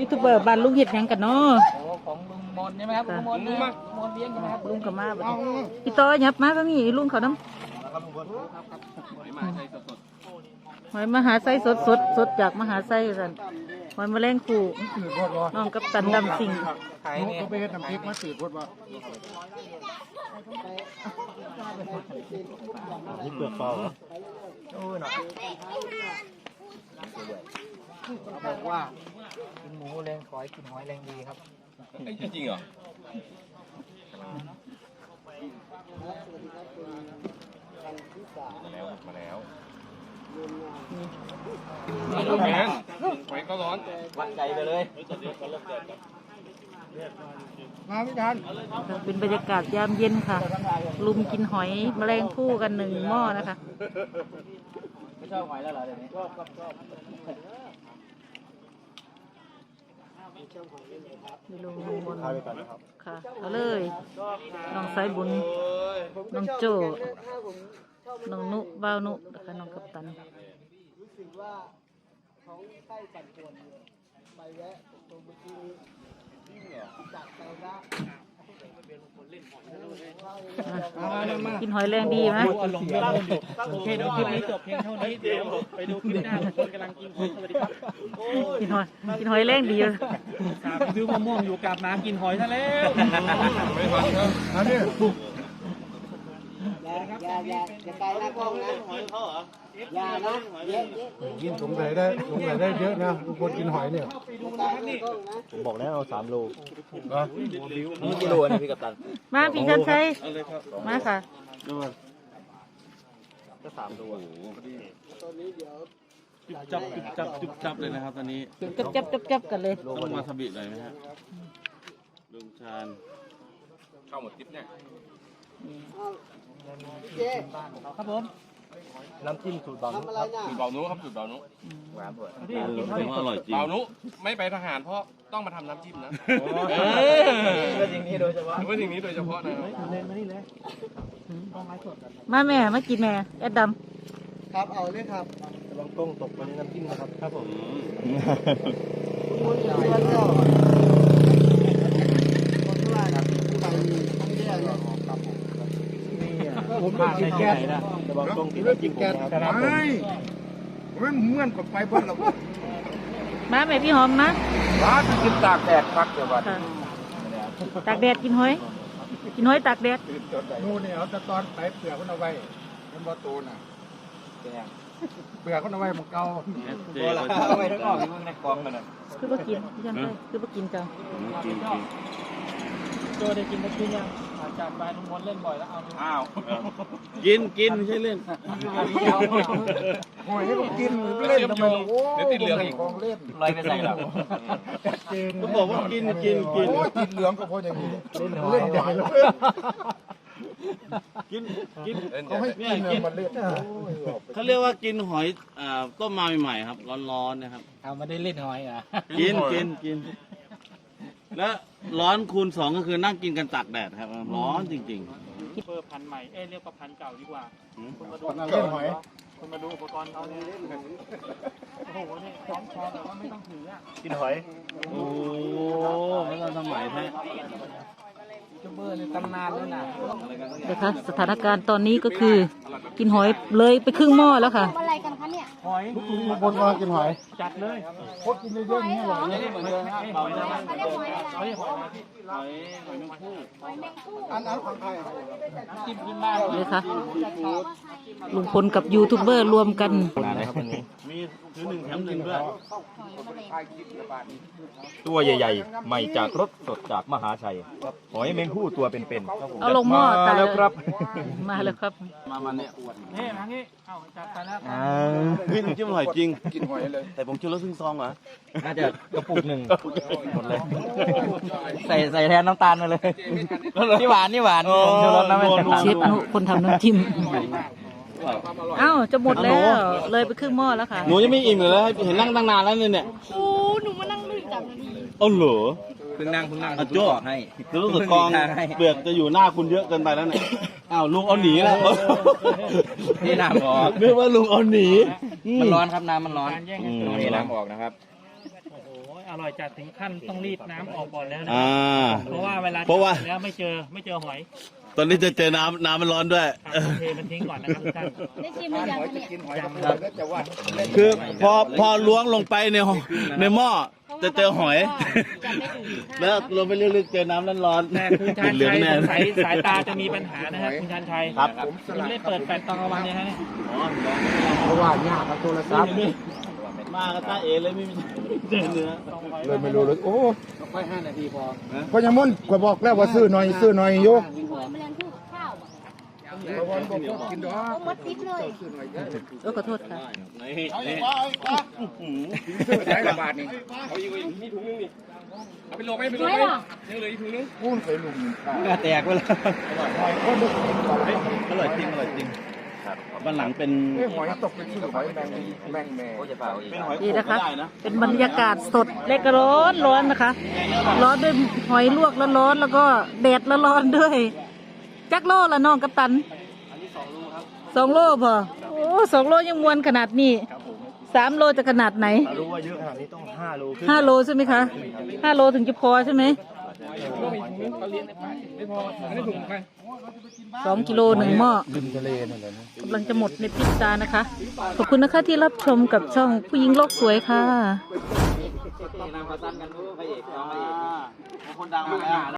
ยูทูบเบอร์บ้านลุงเห็ดหยังกันเนาะโอ้ของลุงมนใช่ไหมครับลุงมนลุงมาลุงมนเลี้ยงใช่ไหมครับลุงกับมาบัดนี้พี่ต่อยับมาก็มีลุงเขาน้ำหอยมหาไส้สดสดสดจากมหาไส้สันหอยแมลงคู่น้องกับตันดำสิงไข่เนี่ยเขาไปเฮ็ดน้ำพริกมาสืบพดว่านี่เปลือกเปล่า เขาบอกว่ากินหมูแรงขอยกินหอยแรงดีครับจริงเหรอมาแล้วมาแล้วแมนไฟก็ร้อนวัดใจไปเลยมาไม่ทันเป็นบรรยากาศยามเย็นค่ะ ลุมกินหอยแมลงผู้กันหนึ่งหม้อนะคะ ไม่ชอบหอยแล้วเหรอเดี๋ยวนี้ไม่รู้ลุงมนค่ะ เอาเลย น้องสายบุญ น้องโจน้องนุบ้าวนุนะคะน้องกัปตันกิน หอยแรงดีไหมโอเคเดี๋ยวคลิปนี้จบเพียงเท่านี้เดี๋ยวไปดูคลิปหน้าทุกคนกำลังกินหอยสวัสดีครับกินหอยกินหอยแรงดีครับซื้อมะม่วงอยู่กับน้ำกินหอยซะแล้วไม่ทันครับอันนี้ อย่าอย่าอย่าไกลนะกล้องนะอย่านะเยอะเยอะกินสงสัยได้สงสัยได้เยอะนะทุกคนกินหอยเนี่ยไกลนะกล้องนะผมบอกแล้วเอาสามโลนี่กิโลนะพี่กัปตันมาพี่ชันชัยมาค่ะก็สามโลจุบจับจุบจับจุบจับเลยนะครับตอนนี้จับจับจับจับกันเลยต้องมาสบิเลยไหมฮะลุงชาญเข้าหมดทิปเนี่ย เจ๊ครับผมน้ำจิ้มสูตรเบาทำอะไรน่ะสูตรเบานุครับสูตรเบานุพี่กินถือว่าอร่อยจริงเบานุไม่ไปทหารเพราะต้องมาทำน้ำจิ้มนะเพื่อสิ่งนี้โดยเฉพาะเพื่อสิ่งนี้โดยเฉพาะนะครับเลยมานี่เลยมาแม่มากินแม่แอดดครับเอาเลยครับลองต้งตกไปในน้ำจิ้มนะครับครับผมมูลเดือนก็คนที่ว่าครับไปท่องเที่ยวเนี่ย ผมไม่กินแก๊สแต่บางต้งกินไม่น้ำกิจิ้นมแก๊สนะครับไม่มันเหมือนกับไปบ้านเราำมาแม่พี่หอมมาร้านกินตากแดดพักเดี๋ยววันค่ะตากแดดกินหอยกินหอยตากแดดมูเนี่ยเอาแต่ตอนไปเปลือกมันเอาไว้มันบ่โตน่ะเปลือกมันเอาไว้มันเก่าเจ๊ตัวละก็เอาไปทั้งออกอยู่ในกองมันน่ะคือบ่กินพี่ชันชัยคือบ่กินจ้ะกินกินโจได้กินตะกี้ยัง จากไปลุงมนเล่นบ่อยแล้วเอาอ้าวกินกินไม่ใช่เล่นหอยให้มันกินเล่นทำไมโอ้ของเล่นลอยไปใส่หรอก็บอกว่ากินกินกิน โอ้ยติดเหลืองก็เพราะอย่างนี้เล่นใหญ่เลยกินกินเขาให้กินเนี่ยมันเล่นเขาเรียกว่ากินหอยอ่าต้มมาใหม่ๆครับ ร้อนๆนะครับ เอาไม่ได้เล่นหอยอะกินกินกิน แล้วร้อนคูณสองก็คือนั่งกินกันตากแดดครับ ร้อนจริง เบอร์พันใหม่ เอ้ยเรียกว่าพันเก่าดีกว่าๆหืม คุณมาดูคนนั้นเล่นหอย คุณมาดูอุปกรณ์เขาเนี่ยโอ้โหนี่คล้องคอแบบว่าไม่ต้องถืออะกินหอยโอ้ไม่ต้องสมัยแท้จูเบอร์ในตำนานเลยนะ นะคะสถานการณ์ตอนนี้ก็คือ กินหอยเลยไปครึ่งหม้อแล้วค่ะ อะไรกันคะเนี่ยหอยบนก็กินหอย จัดเลยโคตรกินเยอะๆนี่อร่อยไม่ได้เหมือนเดิมครับหอยนะเขาเรียกหอยอะไรเขาเรียกหอยนะหอยหอยแมงผู้หอยแมงผู้อันนั้นของใครน้ำจิ้มพื้นบ้านเลยค่ะลุงพลกับยูทูบเบอร์รวมกันมีถือหนึ่งแถมหนึ่งด้วยตัวใหญ่ๆ ใหม่จากรถสดจากมหาชัย หอยแมงผู้ตัวเป็นๆเอาลงหม้อตายแล้วครับ มาแล้วครับ มามันเนี่ยนี่ทางนี้เอ้าจัดไปแล้วเฮ้ยน้ำจิ้มอร่อยจริง กินหอยเลยแต่ผมชื่อรสซึ่งซองเหรอ น่าจะกระปุกหนึ่งหมดเลย ใส่ใส่แทนน้ำตาลมาเลยนี่หวานนี่หวานผมชูรสนะไม่ใส่น้ำตาล เชฟนุคนทำน้ำจิ้มเอ้าจะหมดแล้วเลยไปครึ่งหม้อแล้วค่ะ หนูยังไม่อิ่มเลยแล้วเห็นนั่งตั้งนานแล้วเนี่ยเนี่ยโอ้หนูมานั่งดูจับนาที เอาเหรอ เพิ่งนั่งเพิ่งนั่งอะโจ้ให้คือรู้สึกกองเปลือกจะอยู่หน้าคุณเยอะเกินไปแล้วเนี่ยอ้าวลุงเอาหนีแล้วนี่น้ำพอนึกว่าลุงเอาหนีมันร้อนครับน้ำมันร้อนการแย่งอืกันมกินน้ำออกนะครับ โอ้โหอร่อยจัดถึงขั้นต้องรีดน้ำออกก่อนแล้วนะ อ่า เพราะว่าเวลาเพราะว่า จับแล้วไม่เจอไม่เจอหอยตอนนี้จะเจอน้ำน้ำมันร้อนด้วย ครับต้องเทมันทิ้งก่อนนะครับทุกท่านได้ชิมหรือยังหอยจะเนี่ยกินหอยกับปูแล้วจะว่าคือพอพอล้วงลงไปในหในหม้อ จะเจอหอย จะไม่ถึงแล้วลงไปลึกๆเจอน้ำร้อนๆแต่คุณชาญเหลือชังยแน่สงสัยสายตาจะมีปัญหานะฮะคุณชาญชัยครับผมสคุณลัดไม่ได้เปิดแฟลชตอนกลางวันเนี่ยฮะเนี่ยเพราะว่าหญ้ากับโทรศัพท์มาก็ตาเอเลยไม่มีเจอเนื้อเลยไม่รู้เลยโอ้ค่อยห้านาทีพอพอยังมุ่นก็บอกแล้วว่าซื้อหน่อยซื้อหน่อยโย เพราะว่าบอกกินดอกเอาหมดพิษเลยซื้อหน่อยเด้อโอ้ขอโทษค่ะนี่นี่ซื้อใช้ละบาทนี่ไม่หรอพูนเคยลุงกระแตกไปแล้วหอยคนนึกอร่อยจริงอร่อยจริงวันหลังเป็นหอยตกเป็นชื่อหอยแมงแมงแม่เป็นหอยดีโขกนะคะก็ได้นะเป็นบรรยากาศสดและก็ร้อนร้อนนะคะ ร้อนด้วยหอยลวกแล้วร้อนแล้วก็แดดแล้วร้อนด้วย จักโลละน้องกัปตันสองโลพอโอ้สองโลยังมวนขนาดนี้สามโลจะขนาดไหนถ้ารู้ว่าเยอะขนาดนี้ต้องห้าโลขึ้นห้าโลใช่ไหมคะห้าโลถึงจะพอใช่ไหมสองกิโลหนึ่งหม้อริมทะเลนั่นแหละนะ กำลังจะหมดในพริบตานะคะ ขอบคุณนะคะที่รับชมกับช่องผู้หญิงโลกสวยค่ะ นางมาตั้งกันรู้พระเอกน้องพระเอกคนดังมาแล้ว